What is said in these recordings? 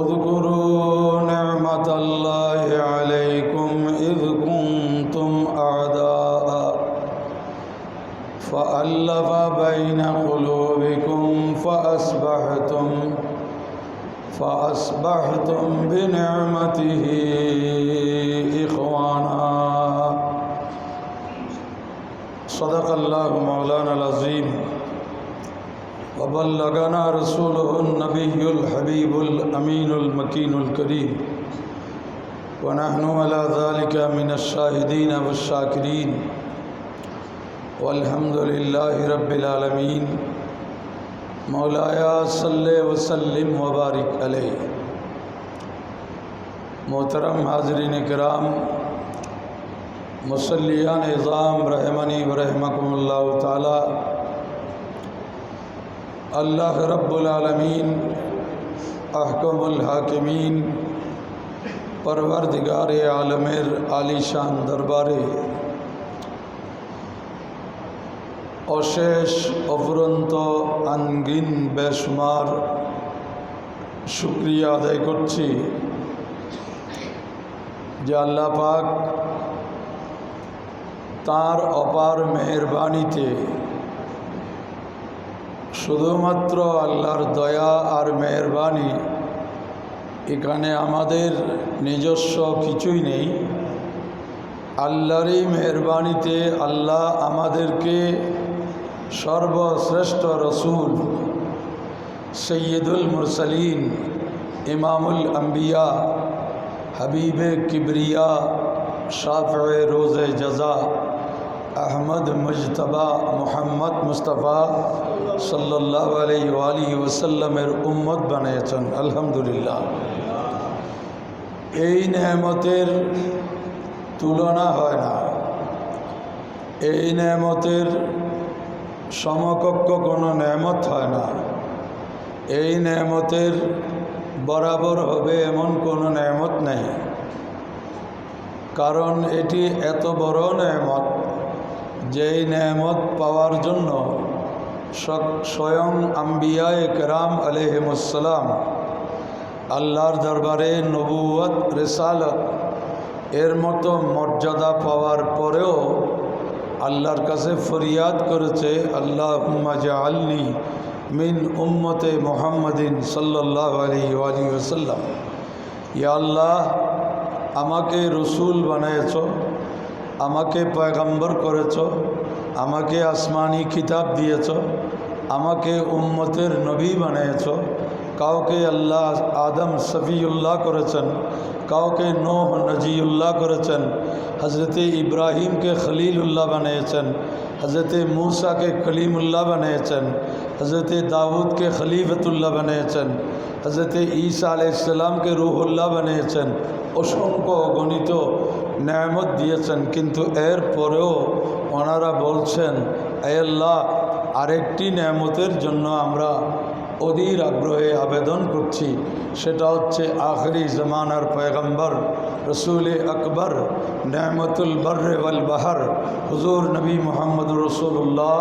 اذكروا نعمة الله عليكم إذ كنتم أعداء فألف بين قلوبكم فأصبحتم فأصبحتم بنعمته إخوانا. صدق الله مولانا العظيم. وبلغنا رسوله النبي الحبيب الأمين المكين الكريم. ونحن على ذلك من الشاهدين والشاكرين. والحمد لله رب العالمين. مولاي صل وسلم وبارك عليه. محترم حاضرین کرام مسلیان نظام رحمنی ورحمکم اللہ تعالی আল্লাহ রব্বুল আলমিন, আহকমুল হাকিমিন পরবর্দিগার আলমের আলিশান দরবারে। অশেষ অফুরন্ত আঙ্গিন বেশমার শুক্রিয়া আদায় করছি যে আল্লাহ পাক তাঁর অপার মেহরবানিতে শুধুমাত্র আল্লাহর দয়া আর মেহরবানি, এখানে আমাদের নিজস্ব কিছুই নেই। আল্লাহরই মেহরবানিতে আল্লাহ আমাদেরকে সর্বশ্রেষ্ঠ রসুল, সৈয়দুল মুরসলিন, ইমামুল আম্বিয়া, হাবিবে কিবরিয়া শাফে রোজে জজা আহমদ মুজতবা মোহাম্মদ মুস্তফা সাল্লাহ আলি ওসাল্লামের উম্মত বানিয়েছেন, আলহামদুলিল্লাহ। এই নেহমতের তুলনা হয় না। এই নেহমতের সমকক্ষ কোনো নেহমত হয় না। এই নেহমতের বরাবর হবে এমন কোনো নেহমত নেই। কারণ এটি এত বড় নেহমত যেই নেহমত পাওয়ার জন্য স্বয়ং আম্বিয়া কেরাম আলহমসালাম আল্লাহর দরবারে নবুয়ত রেসালত, এর মতো মর্যাদা পাওয়ার পরেও আল্লাহর কাছে ফরিয়াদ করেছে আল্লাহ আল্লি মিন উম্মতে মোহাম্মদিন সাল্লাহ আলী আলী ওসাল্লাম ইয়া আল্লাহ, আমাকে রসুল বানিয়েছ আমাকে পয়গম্বর করেছ, আমাকে আসমানি কিতাব দিয়েছ, আমাকে উম্মতের নবী বানিয়েছ। কাউকে আল্লাহ আদম সফিউল্লাহ করেছেন, কাউকে নোহ নজিউল্লাহ করেছেন হজরত ইব্রাহিমকে খলিলুল্লাহ বানিয়েছেন হজরত মূসাকে কলিমুল্লাহ বানিয়েছেন হজরত দাউদকে খলিফতুল্লাহ বানিয়েছেন হজরত ঈসা আলাইসাল্লামকে রুহুল্লাহ বানিয়েছেন অসংখ্য গণিত ন্যায়ামত দিয়েছেন, কিন্তু এর পরেও ওনারা বলছেন আল্লাহ, আরেকটি ন্যায়ামতের জন্য আমরা অধীর আগ্রহে আবেদন করছি, সেটা হচ্ছে আখরি জমানার পয়গম্বর রসুল আকবর নেমতুল বর্রে ওয়াল বাহার, হুজুর নবী মোহাম্মদ রসুল্লাহ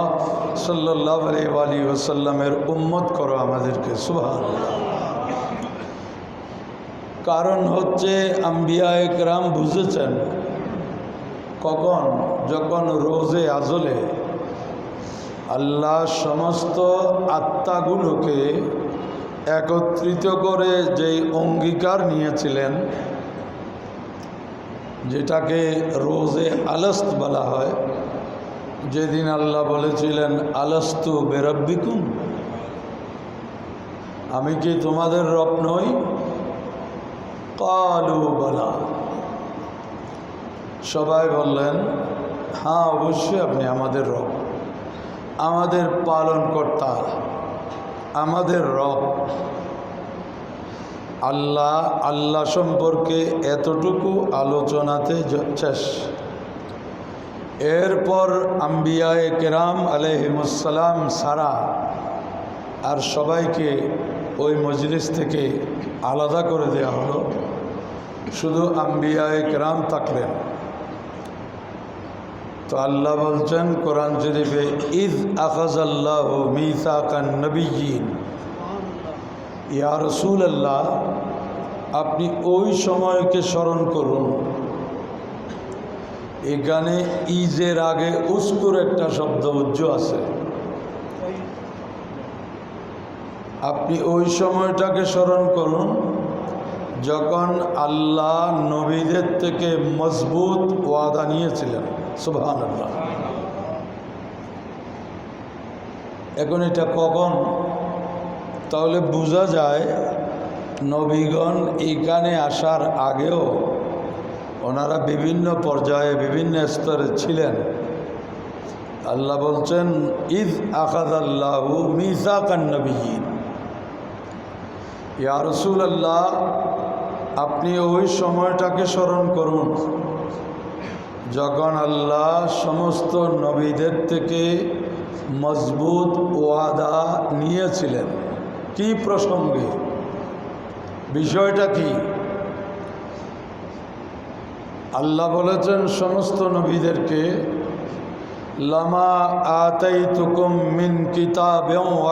সাল্লাহ আলি ওসাল্লামের উম্মত করো আমাদেরকে সুবাহ কারণ হচ্ছে আম্বিয়া একরাম বুঝেছেন, কখন? যখন রোজে আজলে, আল্লাহ সমস্ত আত্মাগুলোকে একত্রিত করে যেই অঙ্গীকার নিয়েছিলেন, যেটাকে রোজে আলস্ত বলা হয়, যেদিন আল্লাহ বলেছিলেন, আলস্তু বেরব্বিকুম, আমি কি তোমাদের রব নই? কালু বলা। সবাই বললেন হ্যাঁ অবশ্যই আপনি আমাদের রব। আমাদের পালনকর্তা। আমাদের রব। আল্লাহ আল্লাহ সম্পর্কে এতটুকু আলোচনাতে শেষ। এরপর আম্বিয়ায় কেরাম আলহিমসালাম সারা আর সবাইকে ওই মজলিস থেকে আলাদা করে দেওয়া হলো। শুধু আম্বিয়ায় কেরাম থাকলেন তো আল্লাহ বলছেন, কোরআন শরীফে, ইদ আখাজ আল্লাহ মিসা মিসাকান নবীন ইয়া রসুল আল্লাহ আপনি ওই সময়কে স্মরণ করুন। এখানে ইজের আগে উস্কুর একটা শব্দ উজ্জ আছে। আপনি ওই সময়টাকে স্মরণ করুন। যখন আল্লাহ নবীদের থেকে মজবুত ওয়াদা নিয়েছিলেন সুবহান আল্লাহ এখন এটা কখন? তাহলে বোঝা যায় নবীগণ এইখানে আসার আগেও ওনারা বিভিন্ন পর্যায়ে, বিভিন্ন স্তরে ছিলেন। আল্লাহ বলছেন ঈদ আকাদ আল্লাহ মিসা কান্নবীন ইয়া রসুল আল্লাহ আপনি ওই সময়টাকে স্মরণ করুন। যখন আল্লাহ সমস্ত নবীদের থেকে মজবুত ওয়াদা নিয়েছিলেন, কি প্রসঙ্গে? বিষয়টা কি? আল্লাহ বলেছেন, সমস্ত নবীদেরকে, লামা আতাই তুকুম মিন কিতাব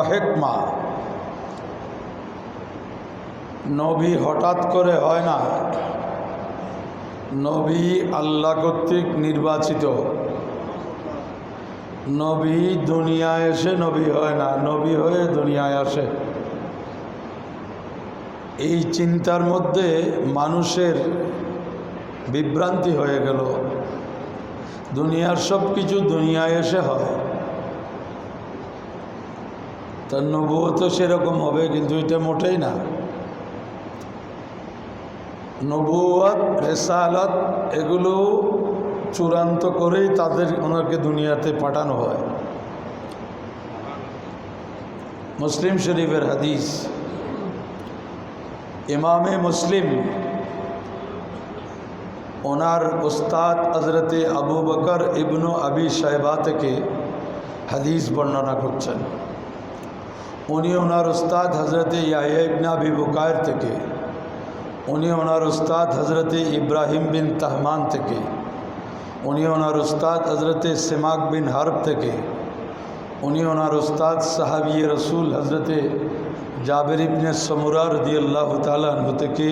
হেকমা। নবী হঠাৎ করে হয় না। নবী আল্লাহ কর্তৃক নির্বাচিত। নবী দুনিয়ায় এসে নবী হয় না, নবী হয়ে দুনিয়ায় আসে। এই চিন্তার মধ্যে মানুষের বিভ্রান্তি হয়ে গেল। দুনিয়ার সব কিছু দুনিয়ায় এসে হয়। তার নবুও তো সেরকম হবে, কিন্তু এটা মোটেই না। নবুয়াত রেসালত এগুলো চূড়ান্ত করেই তাদের ওনাকে দুনিয়াতে পাঠানো হয়। মুসলিম শরীফের হাদিস, ইমামে মুসলিম ওনার উস্তাদ হজরতে আবু বকর ইবনু আবি সাহেবা থেকে হাদিস বর্ণনা করছেন। উনি ওনার উস্তাদ হজরতে ইয়াহিয়া ইবনে আবি বুকায়ের থেকে উনি ওনার উস্তাদ হজরতে ইব্রাহিম বিন তাহমান থেকে, উনি ওনার উস্তাদ হজরতে সেমাক বিন হারব থেকে, উনি ওনার উস্তাদ সাহাবি রসুল হজরতে জাবের ইবনে সমুরা রদিয়াল্লাহ তালু থেকে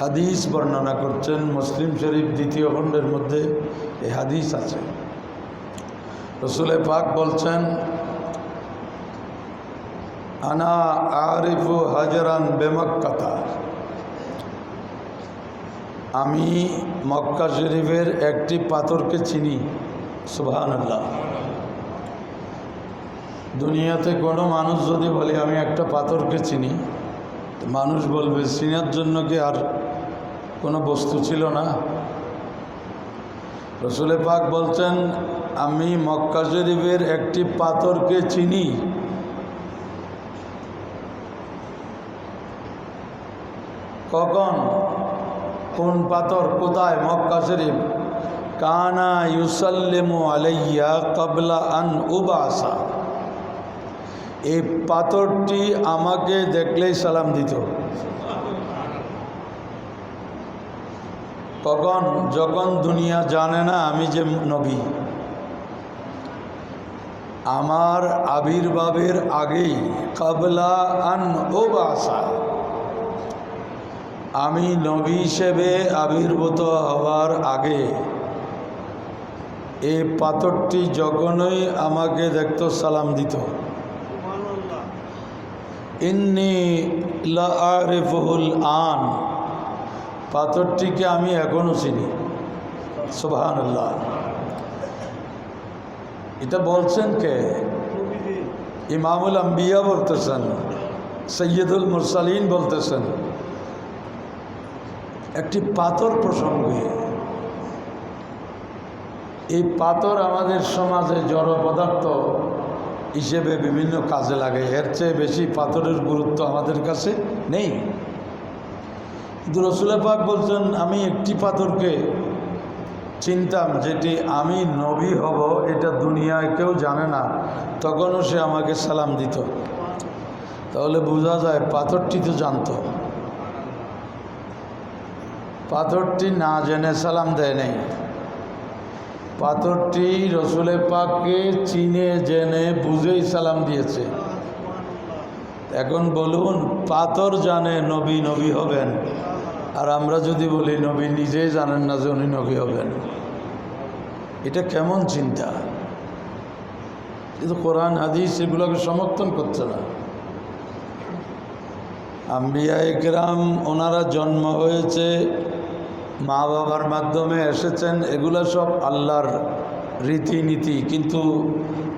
হাদিস বর্ণনা করছেন। মুসলিম শরীফ দ্বিতীয় খণ্ডের মধ্যে এই হাদিস আছে। রসুলে পাক বলছেন, আনা আরিফু হাজারান বেমক্কাতা। আমি মক্কা শরীফের একটি পাথরকে চিনি সুবহান আল্লাহ দুনিয়াতে কোনো মানুষ যদি বলে, আমি একটা পাথরকে চিনি মানুষ বলবে, চিনার জন্য কি আর কোনো বস্তু ছিল না? রসুলে পাক বলছেন, আমি মক্কা শরীফের একটি পাথরকে চিনি। কখন? কোন পাথর কোথায়? মক্কা শরীফ। কানা ইউসাল্লেমু আলাইয়া কবলা আন উবাসা। এই পাথরটি আমাকে দেখলেই সালাম দিত। কখন? যখন দুনিয়া জানে না আমি যে নবী। আমার আবির্ভাবের আগেই কবলা আন ওবাসা আমি নবী হিসেবে আবির্ভূত হওয়ার আগে এই পাথরটি যখনই আমাকে দেখত, সালাম দিত। ইন্নি লারিফুল আন, পাথরটিকে আমি এখনও চিনি। সুবাহান আল্লাহ এটা বলছেন কে? ইমামুল আম্বিয়া বলতেছেন, সৈয়দুল মুরসালিন বলতেছেন। একটি পাথর প্রসঙ্গে, এই পাথর আমাদের সমাজে জড় পদার্থ হিসেবে বিভিন্ন কাজে লাগে। এর চেয়ে বেশি পাথরের গুরুত্ব আমাদের কাছে নেই। কিন্তু রসুলের পাক বলছেন, আমি একটি পাথরকে চিনতাম যেটি আমি নবী হব, এটা দুনিয়ায় কেউ জানে না। তখনও সে আমাকে সালাম দিত। তাহলে বোঝা যায় পাথরটি তো জানতো। পাথরটি না জেনে সালাম দেয় নেই। পাথরটি রসুলের পাককে চিনে, জেনে, বুঝেই সালাম দিয়েছে। এখন বলুন, পাথর জানে নবী নবী হবেন। আর আমরা যদি বলি, নবী নিজেই জানেন না যে উনি নবী হবেন। এটা কেমন চিন্তা? কিন্তু কোরআন, হাদিস এগুলোকে সমর্থন করছে না। আম্বিয়া একরাম ওনারা জন্ম হয়েছে মা বাবার মাধ্যমে এসেছেন, এগুলো সব আল্লাহর রীতিনীতি, কিন্তু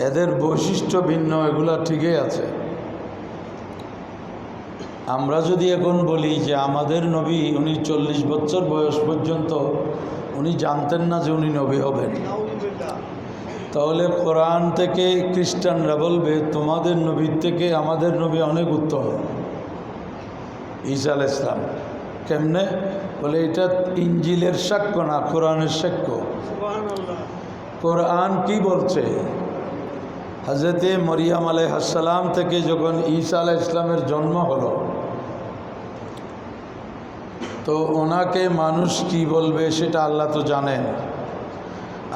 এদের বৈশিষ্ট্য ভিন্ন, এগুলো ঠিকই আছে। আমরা যদি এখন বলি যে আমাদের নবী, উনি চল্লিশ বছর বয়স পর্যন্ত উনি জানতেন না যে উনি নবী হবেন। তাহলে কোরআন থেকে খ্রিস্টানরা বলবে, তোমাদের নবীর থেকে আমাদের নবী অনেক উত্তম। ঈসা আল ইসলাম কেমনে? বলে, এটা ইঞ্জিলের সাক্ষ্য না, কোরআনের সাক্ষ্য। কোরআন কি বলছে? হজরতে মরিয়াম আলাইহাসাল্লাম থেকে যখন ঈসা আলাহ ইসলামের জন্ম হলো, তো ওনাকে মানুষ কি বলবে সেটা আল্লাহ তো জানেন।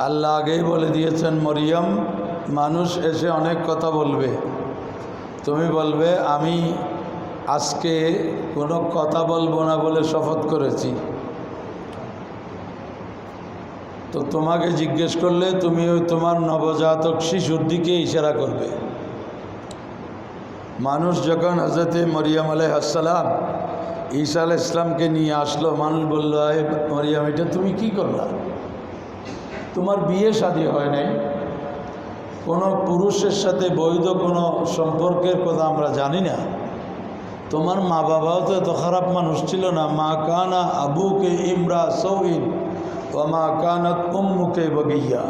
আল্লাহ আগেই বলে দিয়েছেন, মরিয়ম, মানুষ এসে অনেক কথা বলবে। তুমি বলবে, আমি আজকে কোনো কথা বলব না বলে শপথ করেছি। তো তোমাকে জিজ্ঞেস করলে তুমি ওই তোমার নবজাতক শিশুর দিকে ইশারা করবে। মানুষ যখন হজরতে মরিয়াম আলাইহাসাল্লাম ঈসা আলাহ ইসলামকে নিয়ে আসলো, মানুষ বলল মরিয়াম, এটা তুমি কি করলা? তোমার বিয়ে শাদী হয় নাই। কোনো পুরুষের সাথে বৈধ কোনো সম্পর্কের কথা আমরা জানি না। তোমার মা বাবাও তো এত খারাপ মানুষ ছিল না। মা কানা আবুকে ইমরা সৌইন ও মা কানাত উম্মুকে বগিয়া।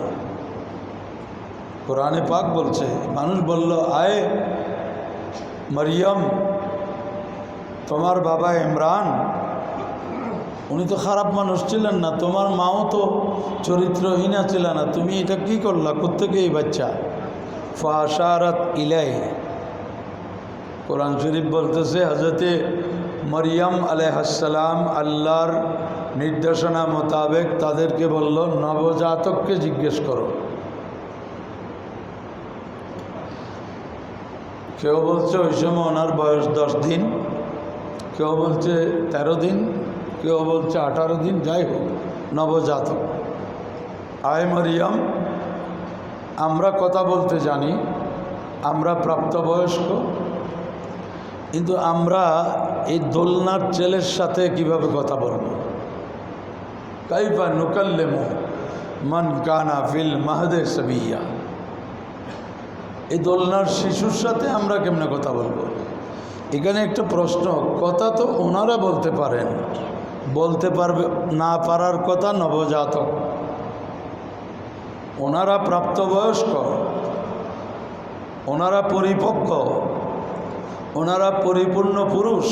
কোরআনে পাক বলছে, মানুষ বলল, আয় মরিয়ম, তোমার বাবা ইমরান, উনি তো খারাপ মানুষ ছিলেন না, তোমার মাও তো চরিত্রহীনা ছিল না, তুমি এটা কি করলা? কোথেকে এই বাচ্চা? ফাশারত ইলাই কোরআন শরীফ বলতেছে হজরতে মরিয়ম আলাইহাসাল্লাম আল্লাহর নির্দেশনা মোতাবেক তাদেরকে বলল, নবজাতককে জিজ্ঞেস করো। কেউ বলছে ওই সময় ওনার বয়স দশ দিন, কেউ বলছে তেরো দিন, কেউ বলছে আঠারো দিন, যাই হোক, নবজাতক। আয় মরিয়ম, আমরা কথা বলতে জানি, আমরা প্রাপ্তবয়স্ক কিন্তু আমরা এই দোলনার ছেলের সাথে কীভাবে কথা বলব? কাইফা নুকাল্লেমো মন কানা ফিল মাহদে সবিয়া। এই দোলনার শিশুর সাথে আমরা কেমনে কথা বলব? এখানে একটা প্রশ্ন, কথা তো ওনারা বলতে পারেন। বলতে পারবে, না পারার কথা নবজাতক। ওনারা প্রাপ্তবয়স্ক, ওনারা পরিপক্ক। ওনারা পরিপূর্ণ পুরুষ।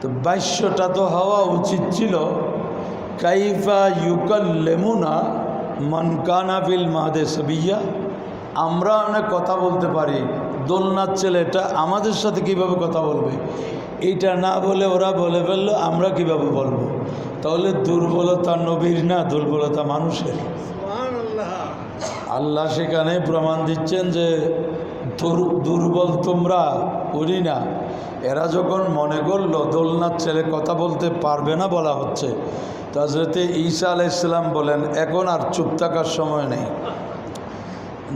তো বাইশ্যটা তো হওয়া উচিত ছিল। কাইফা ইউকাল লেমুনা মনকানা বিল মাহাদে সবিয়া আমরা অনেক কথা বলতে পারি। দোলনার ছেলেটা আমাদের সাথে কীভাবে কথা বলবে? এইটা না বলে ওরা বলে ফেলল আমরা কীভাবে বলব? তাহলে দুর্বলতা নবীর না দুর্বলতা মানুষের? আল্লাহ সেখানে প্রমাণ দিচ্ছেন যে দুর্বল তোমরা উনি না? এরা যখন মনে করল দোলনার ছেলে কথা বলতে পারবে না বলা হচ্ছে, তো হজরতে ঈসা আলাইসাল্লাম বলেন, এখন আর চুপ থাকার সময় নেই।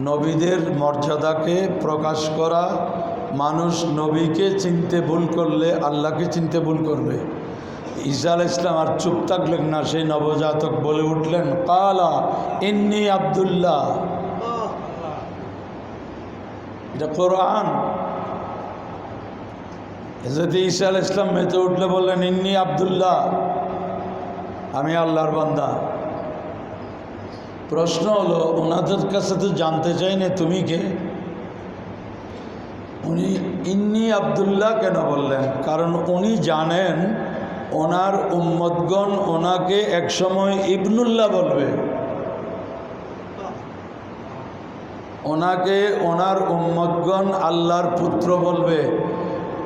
নবীদের মর্যাদাকে প্রকাশ করা মানুষ নবীকে চিনতে ভুল করলে আল্লাহকে চিনতে ভুল করবে। ঈসা আল ইসলাম আর চুপ থাকলেন না, সেই নবজাতক বলে উঠলেন, কালা ইন্নি আবদুল্লাহ। এটা কোরআন। যদি ঈসা আল ইসলাম মেতে উঠলে বললেন, ইন্নি আবদুল্লাহ, আমি আল্লাহর বান্দা। প্রশ্ন হলো ওনাদের কাছে তো জানতে চাই না, তুমি কে? উনি ইন্নি আবদুল্লাহ কেন বললেন? কারণ উনি জানেন, ওনার উম্মদগণ ওনাকে একসময় ইবনুল্লাহ বলবে। ওনাকে ওনার উম্মদগণ আল্লাহর পুত্র বলবে,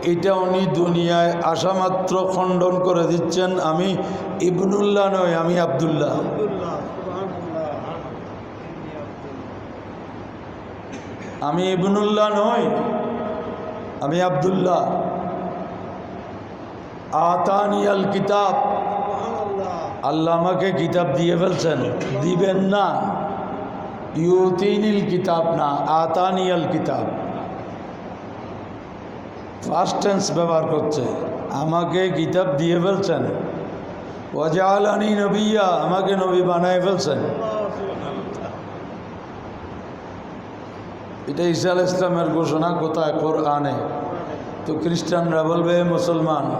এটা উনি দুনিয়ায় আসামাত্র খণ্ডন করে দিচ্ছেন, আমি ইবনুল্লাহ নয় আমি আবদুল্লাহ। আমি ইবনুল্লাহ নই, আমি আবদুল্লাহ। আতানিয়াল কিতাব। আল্লাহ আমাকে কিতাব দিয়ে ফেলছেন। দিবেন না। ইউতিনিল কিতাব না, আতানিয়াল কিতাব। ফার্স্ট টেন্স ব্যবহার করছে, আমাকে কিতাব দিয়ে ফেলছেন। ওয়াজালানি নবিয়া, আমাকে নবী বানায় ফেলছেন। এটা ঈসা আল ইসলামের ঘোষণা কোথায়? কোরআনে। তো খ্রিস্টানরা বলবে "হে মুসলমান,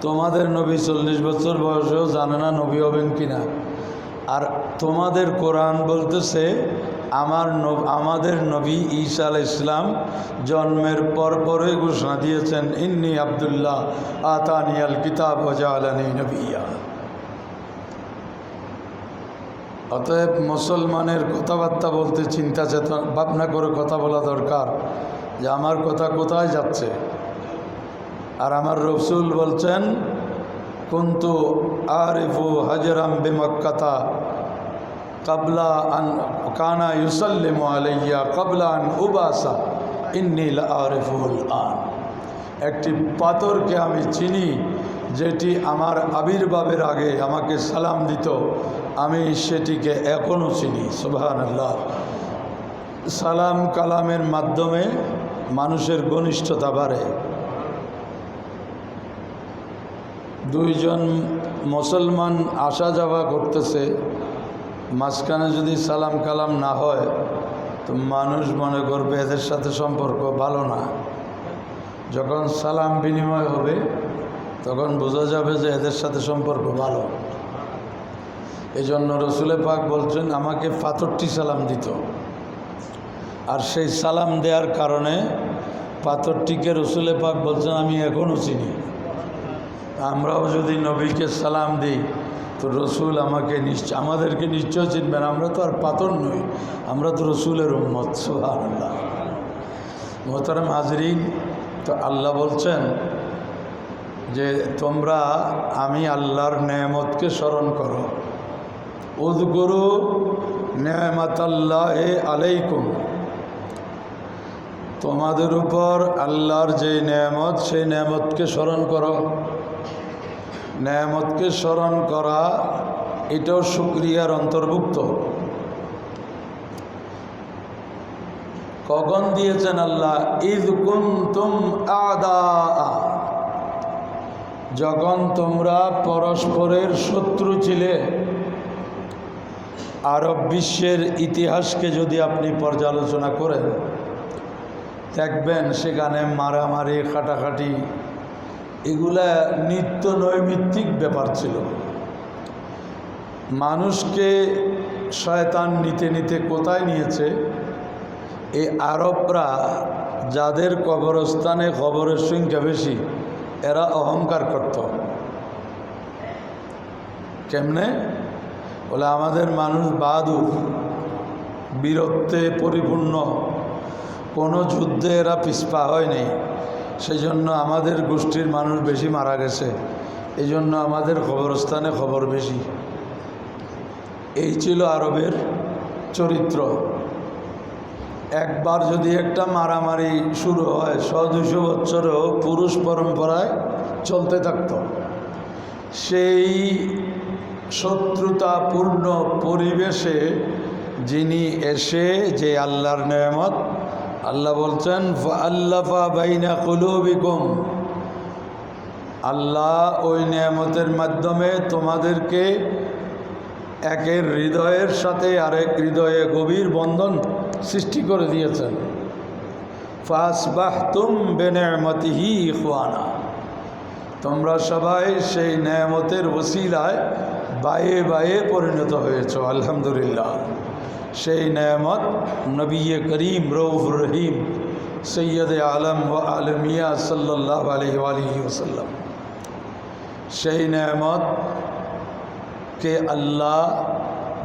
তোমাদের নবী চল্লিশ বছর বয়সেও জানে না নবী হবেন কিনা। আর তোমাদের কোরআন বলতেছে, আমার আমাদের নবী ঈসা আল ইসলাম জন্মের পর পরে ঘোষণা দিয়েছেন, ইন্নি আবদুল্লাহ আতানিয়াল কিতাব ওজালানি নবিয়া। অতএব মুসলমানের কথাবার্তা বলতে চিন্তা চেতনা, ভাবনা করে কথা বলা দরকার যে আমার কথা কোথায় যাচ্ছে? আর আমার রসুল বলছেন কুন্তু আরিফু হাজরাম বিমক্কাতা কাবলা আন কানা ইউসাল্লিম আলাইয়া কাবলা আন উবাসা ইন্নিল আরিফুল আন। একটি পাথরকে আমি চিনি, যেটি আমার আবির্ভাবের আগে আমাকে সালাম দিত, আমি সেটিকে এখনও চিনি সুবাহান আল্লাহ সালাম কালামের মাধ্যমে মানুষের ঘনিষ্ঠতা বাড়ে। দুইজন মুসলমান আসা যাওয়া করতেছে, মাঝখানে যদি সালাম কালাম না হয়, তো মানুষ মনে করবে এদের সাথে সম্পর্ক ভালো না। যখন সালাম বিনিময় হবে, তখন বোঝা যাবে যে এদের সাথে সম্পর্ক ভালো। এই জন্য রসুলে পাক বলছেন, আমাকে পাথরটি সালাম দিত। আর সেই সালাম দেওয়ার কারণে পাথরটিকে রসুলে পাক বলছেন, আমি এখনও চিনি। আমরাও যদি নবীকে সালাম দিই, তো রসুল আমাকে নিশ্চয় আমাদেরকে নিশ্চয় চিনবেন, আমরা তো আর পাথর নই, আমরা তো রসুলের উম্মত, সুবহানাল্লাহ। মোহতারাম হাজরিন, তো আল্লাহ বলছেন যে, তোমরা, আমি আল্লাহর নেয়ামতকে স্মরণ করো। উদ্গুরু নেয়ামাতাল্লাহ আলাইকুম। তোমাদের উপর আল্লাহর যে নেয়ামত, সেই নেয়ামতকে স্মরণ করো। নেয়ামতকে স্মরণ করা, এটাও শুক্রিয়ার অন্তর্ভুক্ত। কখন দিয়েছেন আল্লাহ? ঈদ কুন্তুম আদা যখন তোমরা পরস্পরের শত্রু ছিলে। আরব বিশ্বের ইতিহাসকে যদি আপনি পর্যালোচনা করেন, দেখবেন সেখানে মারামারি কাটাকাটি এগুলা নিত্য নৈমিত্তিক ব্যাপার ছিল। মানুষকে শয়তান নিতে নিতে কোথায় নিয়েছে? এই আরবরা যাদের কবরস্থানে খবরের সংখ্যা বেশি, এরা অহংকার করত। কেমনে? বলে আমাদের মানুষ বাহাদুর, বীরত্বে পরিপূর্ণ, কোনো যুদ্ধে এরা পিছপা হয়নি। সেই জন্য আমাদের গোষ্ঠীর মানুষ বেশি মারা গেছে। এই জন্য আমাদের খবরস্থানে খবর বেশি। এই ছিল আরবের চরিত্র। একবার যদি একটা মারামারি শুরু হয় শ দুশো বছরেও পুরুষ পরম্পরায় চলতে থাকত। সেই শত্রুতাপূর্ণ পরিবেশে যিনি এসে যে আল্লাহর নেয়ামত আল্লাহ বলছেন আল্লাফা বাইনা কুলুবিকুম। আল্লাহ ওই নিয়ামতের মাধ্যমে তোমাদেরকে একের হৃদয়ের সাথে আরেক হৃদয়ে গভীর বন্ধন সৃষ্টি করে দিয়েছেন। ফাসবাহ তুম বেনেমতিহি খোয়ানা তোমরা সবাই সেই নেয়ামতের ওসিলায় বায়ে বায়ে পরিণত হয়েছ, আলহামদুলিল্লাহ। সেই নেয়ামত নবী করিম রৌফুর রহিম, সৈয়দ আলম ও আলমিয়া সাল্লাহ আলহি আলহি ওসাল্লাম সেই নেয়ামত কে আল্লাহ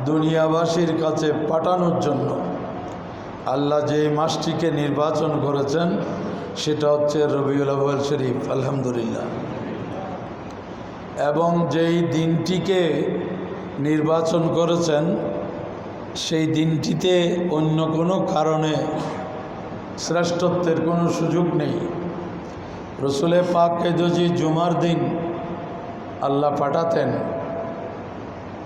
দুনিয়াবাসীর কাছে পাঠানোর জন্য আল্লাহ যে মাসটিকে নির্বাচন করেছেন, সেটা হচ্ছে রবিউল আউ্ল শরীফ, আলহামদুলিল্লাহ। এবং যেই দিনটিকে নির্বাচন করেছেন সেই দিনটিতে অন্য কোনো কারণে শ্রেষ্ঠত্বের কোনো সুযোগ নেই। রসুলে পাককে যদি জুমার দিন আল্লাহ পাঠাতেন,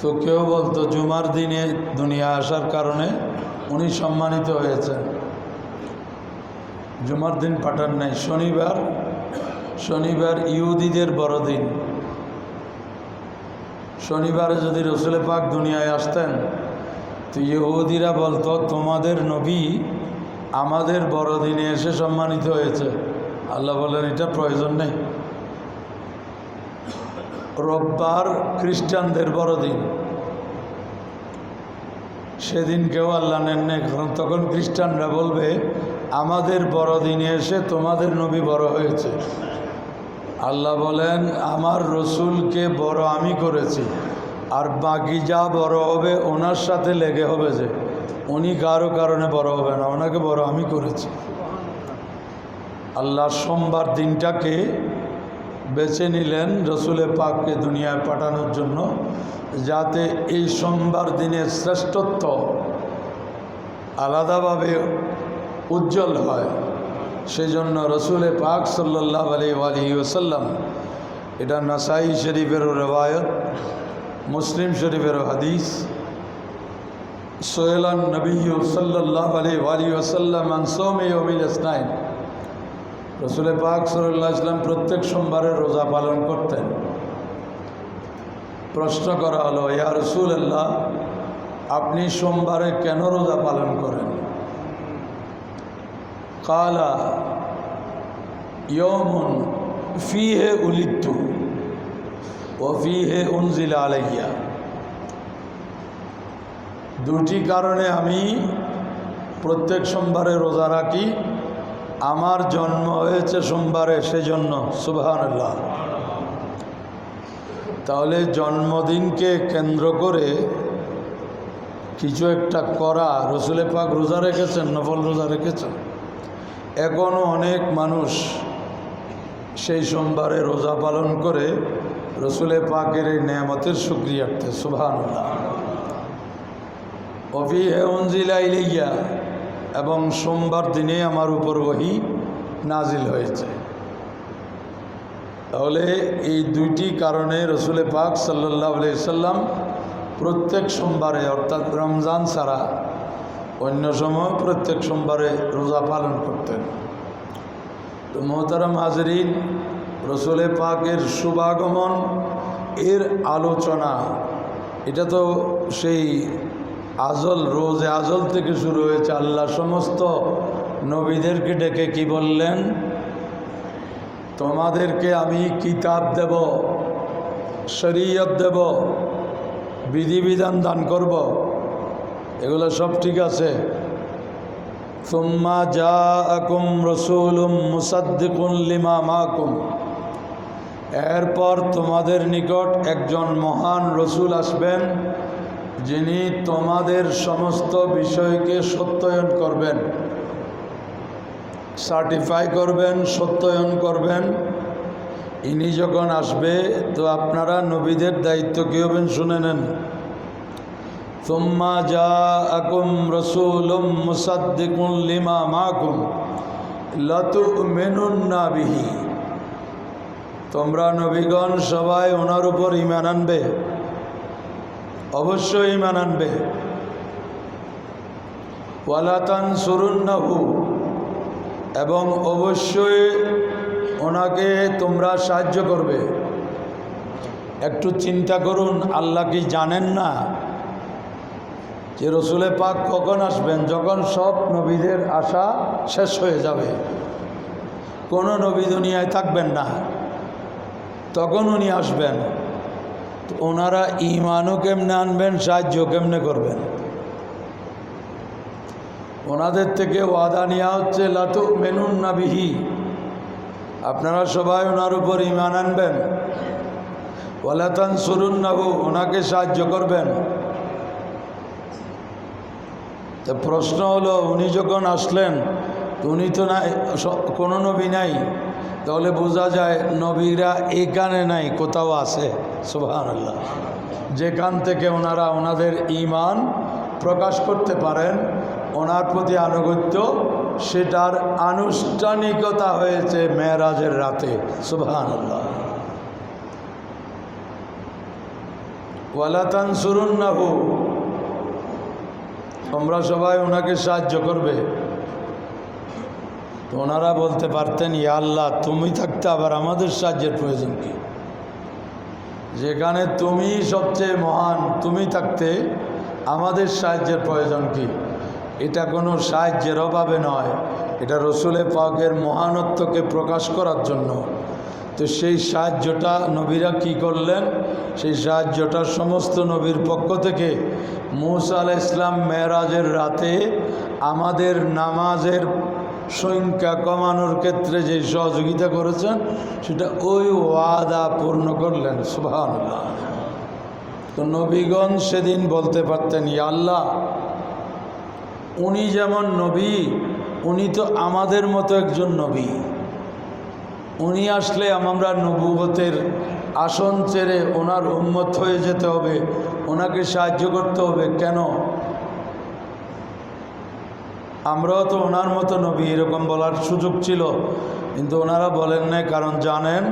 তো কেউ বলতো জুমার দিনে দুনিয়া আসার কারণে উনি সম্মানিত হয়েছেন। জুমার দিন পাঠান নাই, শনিবার শনিবার ইহুদিদের বড়দিন। শনিবারে যদি রসুলে পাক দুনিয়ায় আসতেন তো ইহুদিরা বলতো, তোমাদের নবী আমাদের বড়দিনে এসে সম্মানিত হয়েছে। আল্লাহ বলেন এটা প্রয়োজন নেই। রোববার খ্রিস্টানদের বড়দিন। সেদিন কেউ আল্লাহ নেন নেই কারণ তখন খ্রিস্টানরা বলবে, আমাদের বড়দিনে এসে তোমাদের নবী বড় হয়েছে। আল্লাহ বলেন, আমার রসুলকে বড় আমি করেছি। আর বাকি যা বড় হবে, ওনার সাথে লেগে হবে যে, উনি কারও কারণে বড় হবে না, ওনাকে বড় আমি করেছি। আল্লাহ সোমবার দিনটাকে বেছে নিলেন রসুলে পাককে দুনিয়ায় পাঠানোর জন্য, যাতে এই সোমবার দিনের শ্রেষ্ঠত্ব আলাদাভাবে উজ্জ্বল হয়। সেজন্য রসুলে পাক সাল্লাহ আলী আলী ওসাল্লাম এটা নাসাই শরীফেরও রেওয়ায়ত মুসলিম শরীফেরও হাদিস, সোহেলান নবী সাল্লাহ আলী আলী ওসাল্লাম আনসোমে অমিল ইসনাইন। রসুলে পাক সাল্লাহ ইসলাম প্রত্যেক সোমবারে রোজা পালন করতেন। প্রশ্ন করা হলো, ইয়া রসুল আল্লাহ আপনি সোমবারে কেন রোজা পালন করেন? কালা ইয়মন ফি হে উলিত্তু ও ফি হে উনজিল আলাইয়া। দুটি কারণে আমি প্রত্যেক সোমবারে রোজা রাখি, আমার জন্ম হয়েছে সোমবারে সেজন্য সুবাহান আল্লাহ তাহলে জন্মদিনকে কেন্দ্র করে কিছু একটা করা, রসুলে পাক রোজা রেখেছেন, নফল রোজা রেখেছেন। এখনও অনেক মানুষ সেই সোমবারে রোজা পালন করে রসুলে পাকের এই নেয়ামতের সুক্রিয়ার্থে সুবাহান্লাহ অফি হে অঞ্জিলা ইলাইয়া, এবং সোমবার দিনে আমার উপর ওহি নাজিল হয়েছে। তাহলে এই দুইটি কারণে রসুলে পাক সাল্লাহ সাল্লাম প্রত্যেক সোমবারে, অর্থাৎ রমজান ছাড়া অন্য সময় প্রত্যেক সোমবারে রোজা পালন করতেন। তো মোহতারাম হাজরিন রসুলে পাকের শুভাগমন, এর আলোচনা। এটা তো সেই আজল, রোজে আজল থেকে শুরু হয়েছে। আল্লাহ সমস্ত নবীদেরকে ডেকে কি বললেন? তোমাদেরকে আমি কিতাব দেব, শরীয়ত দেব, বিধিবিধান দান করব। এগুলো সব ঠিক আছে। তুম্মা যা আকুম রসুলুম মুসাদ্দিকুন লিমা মাকুম। এরপর তোমাদের নিকট একজন মহান রসুল আসবেন, যিনি তোমাদের সমস্ত বিষয়কে সত্যায়ন করবেন সার্টিফাই করবেন, সত্যায়ন করবেন। ইনি যখন আসবে, তো আপনারা নবীদের দায়িত্ব কী হবেন শুনে নেন। তুম্মা যা আকুম রসুলুম মুসাদ্দিকুল লিমা মাকুম লতু মেনুন্না বিহি। তোমরা নবীগণ সবাই ওনার উপর ইমান আনবে। অবশ্যই ইমান আনবে। ওয়ালাতান সুরুন্নাহু এবং অবশ্যই ওনাকে তোমরা সাহায্য করবে। একটু চিন্তা করুন, আল্লাহ কি জানেন না? যে রসুলে পাক কখন আসবেন? যখন সব নবীদের আশা শেষ হয়ে যাবে। কোনো নবী দুনিয়ায় থাকবেন না। তখন উনি আসবেন। ওনারা ইমানও কেমনে আনবেন সাহায্য কেমনে করবেন? ওনাদের থেকে ওয়াদা নেওয়া হচ্ছে, লাতু মেনুন নাবিহি। আপনারা সবাই ওনার উপর ইমান আনবেন। ওয়ালাতান সুরুন নাবু ওনাকে সাহায্য করবেন। তো প্রশ্ন হলো, উনি যখন আসলেন উনি তো নাই কোনো নবী নাই। তাহলে বোঝা যায় নবীরা এখানে নাই, কোথাও আছে। সুবাহ আল্লাহ যেখান থেকে ওনারা ওনাদের ইমান প্রকাশ করতে পারেন, ওনার প্রতি আনুগত্য, সেটার আনুষ্ঠানিকতা হয়েছে মেয়েরাজের রাতে। আল্লাহ ওয়ালাতান সুরুন নাহু তোমরা সবাই ওনাকে সাহায্য করবে। তো ওনারা বলতে পারতেন, ইয়া আল্লাহ, তুমি থাকতে আবার আমাদের সাহায্যের প্রয়োজন কি? যেখানে তুমি সবচেয়ে মহান, তুমি থাকতে আমাদের সাহায্যের প্রয়োজন কি? এটা কোনো সাহায্যের অভাবে নয়। এটা রসুলে পাকের মহানত্বকে প্রকাশ করার জন্য। তো সেই সাহায্যটা নবীরা কি করলেন? সেই সাহায্যটা সমস্ত নবীর পক্ষ থেকে মুসা আলাহ ইসলাম মেয়েরাজের রাতে আমাদের নামাজের সংখ্যা কমানোর ক্ষেত্রে যে সহযোগিতা করেছেন, সেটা ওই ওয়াদা পূর্ণ করলেন সুভান তো নবীগণ সেদিন বলতে পারতেন, ইয়া আল্লাহ, উনি যেমন নবী, উনি তো আমাদের মতো একজন নবী। উনি আসলে আমরা নবুগতের আসন ছেড়ে ওনার উন্মত হয়ে যেতে হবে, ওনাকে সাহায্য করতে হবে। কেন? আমরাও তো ওনার মতো নবী, এরকম বলার সুযোগ ছিল। কিন্তু ওনারা বলেন না কারণ জানেন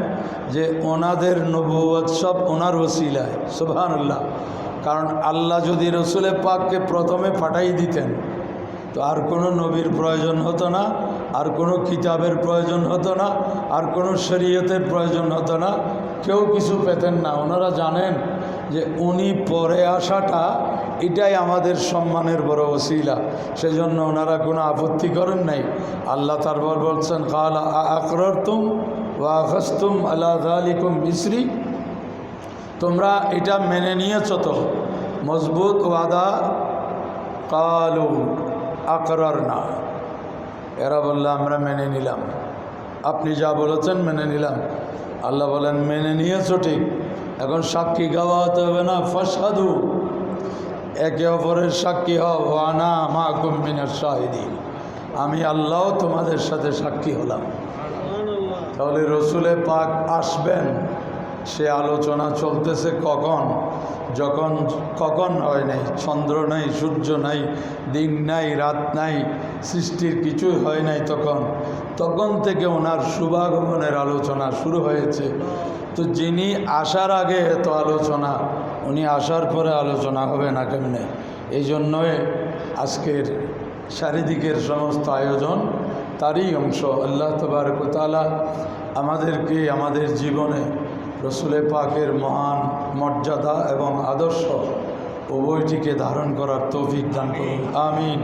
যে ওনাদের নবুয়ত সব ওনার ওসিলায়, সুবহানাল্লাহ। কারণ আল্লাহ যদি রসুলে পাককে প্রথমে পাঠাই দিতেন, তো আর কোনো নবীর প্রয়োজন হতো না, আর কোনো কিতাবের প্রয়োজন হতো না, আর কোনো শরীয়তের প্রয়োজন হতো না, কেউ কিছু পেতেন না। ওনারা জানেন যে উনি পরে আসাটা এটাই আমাদের সম্মানের বড় ওসিলা। সেজন্য ওনারা কোনো আপত্তি করেন নাই। আল্লাহ তারপর বলছেন, কালা আকরর তুম ওয়াহস্তুম আল্লাহ আলিকুম মিশ্রি তোমরা এটা মেনে নিয়েছ তো? মজবুত ওয়াদা? কালু আকরার না এরা বলল, আমরা মেনে নিলাম। আপনি যা বলেছেন মেনে নিলাম। আল্লাহ বলেন, মেনে নিয়েছ ঠিক। এখন সাক্ষী গাওয়া হতে হবে না ফসাদু একে অপরের সাক্ষী হও আনা মা কুমিনের শাহিদিন। আমি আল্লাহ তোমাদের সাথে সাক্ষী হলাম। তাহলে রসুলে পাক আসবেন, সে আলোচনা চলতেছে কখন? যখন কখন হয় নাই? চন্দ্র নাই, সূর্য নাই, দিন নাই, রাত নাই, সৃষ্টির কিছুই হয় নাই তখন? তখন থেকে ওনার শুভাগমনের আলোচনা শুরু হয়েছে। তো যিনি আসার আগে এত আলোচনা উনি আসার পরে আলোচনা হবে না কেমনে? এই জন্যই আজকের চারিদিকের সমস্ত আয়োজন, তারই অংশ আল্লাহ তবারকতালা আমাদেরকে আমাদের জীবনে রসুলে পাকের মহান মর্যাদা এবং আদর্শ উভয়টিকে ধারণ করার তৌফিক দান করুন। আমিন।